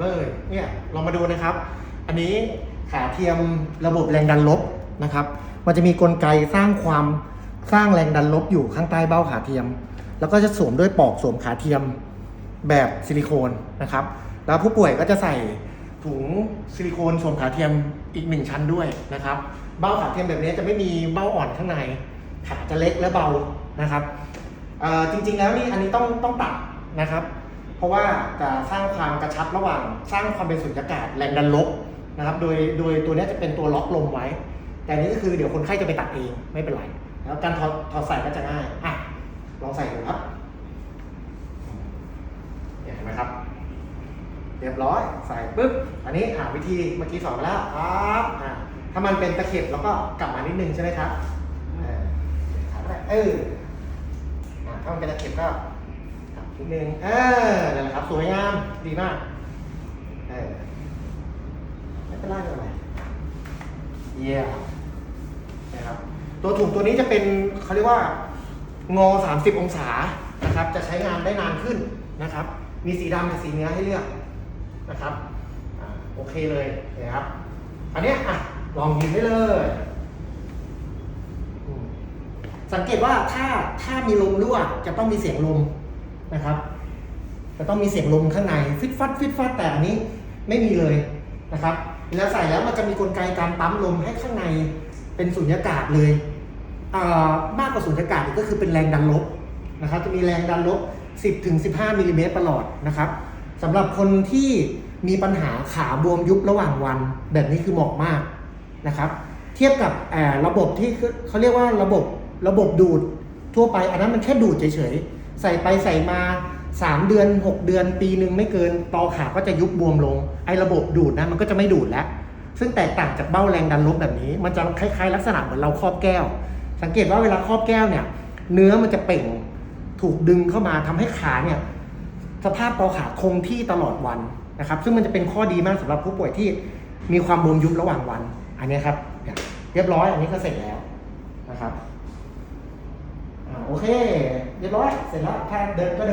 เลยเนี่ยเรามาดูนะครับ อันนี้ขาเทียมระบบแรงดันลบนะครับ มันจะมีกลไกสร้างความสร้างแรงดันลบอยู่ข้างใต้เบ้าขาเทียม แล้วก็จะสวมด้วยปลอกสวมขาเทียมแบบซิลิโคนนะครับ แล้วผู้ป่วยก็จะใส่ถุงซิลิโคนสวมขาเทียมอีกหนึ่งชั้นด้วยนะครับ เบ้าขาเทียมแบบนี้จะไม่มีเบ้าอ่อนข้างใน ขาจะเล็กและเบานะครับจริงๆแล้วนี่อันนี้ต้องต้องตัดนะครับ เพราะว่าจะสร้างความกระชับระหว่าง สร้างความเป็นสุญญากาศแรงดันลบนะครับโดยโดยตัวนี้จะเป็นตัวล็อกลมไว้ แต่นี้ก็คือเดี๋ยวคนไข้จะไปตัดเองไม่เป็นไรแล้วการถอดถอดใส่ก็จะง่ายอะลองใส่ดูครับเห็นไหมครับ เรียบร้อยใส่ปุ๊บอันนี้อ่าวิธีเมื่อกี้สอนไปแล้วครับอ่าถ้ามันเป็นตะเข็บแล้วก็กลับมานิดนึงใช่ไหมครับเออเออถ้ามันเป็นตะเข็บก็ นิดนึงเออนั่นแหละครับ สวยงาม ดีมากเออไม่เป็นไรไม่เป็นไรเยี่ยมนะครับตัวถุงตัวนี้จะเป็นเขาเรียกว่างอ 30 องศานะครับ จะใช้งานได้นานขึ้นนะครับ มีสีดำกับสีเนื้อให้เลือกนะครับอ่าโอเคเลยนะครับ อันนี้อะลองยิงได้เลย สังเกตว่าถ้าถ้ามีลมรั่วจะต้องมีเสียงลม นะครับจะต้องมีเสียงลมข้างในฟิตฟัดฟิตฟัดแต่อันนี้ไม่มีเลยนะครับเวลาใส่แล้วมันจะมีกลไกการปั๊มลมให้ข้างในเป็นสุญญากาศเลยมากกว่าสุญญากาศอีกก็คือเป็นแรงดันลบนะครับ จะมีแรงดันลบ 10ถึง15มิลลิเมตรตลอดนะครับสำหรับคนที่มีปัญหาขาบวมยุบระหว่างวัน แบบนี้คือเหมาะมากนะครับ เทียบกับเอ่อระบบที่เขาเรียกว่าระบบระบบดูดทั่วไป อันนั้นมันแค่ดูดเฉยๆ ใส่ไปใส่มา 3 เดือน 6 เดือน ปีหนึ่งไม่เกินตอขาก็จะยุบบวมลง ไอ้ระบบดูดนะมันก็จะไม่ดูดแล้ว ซึ่งแตกต่างจากเบ้าแรงดันลบแบบนี้ มันจะคล้ายๆ ลักษณะเหมือนเราครอบแก้ว สังเกตว่าเวลาครอบแก้วเนี่ย เนื้อมันจะเป่งถูกดึงเข้ามาทำให้ขาเนี่ยสภาพตอขาคงที่ตลอดวันนะครับ ซึ่งมันจะเป็นข้อดีมากสำหรับผู้ป่วยที่มีความบวมยุบระหว่างวัน อันนี้ครับเรียบร้อยอันนี้ก็เสร็จแล้วนะครับ เค เรียบร้อย เสร็จแล้ว แค่เดินก็เดิน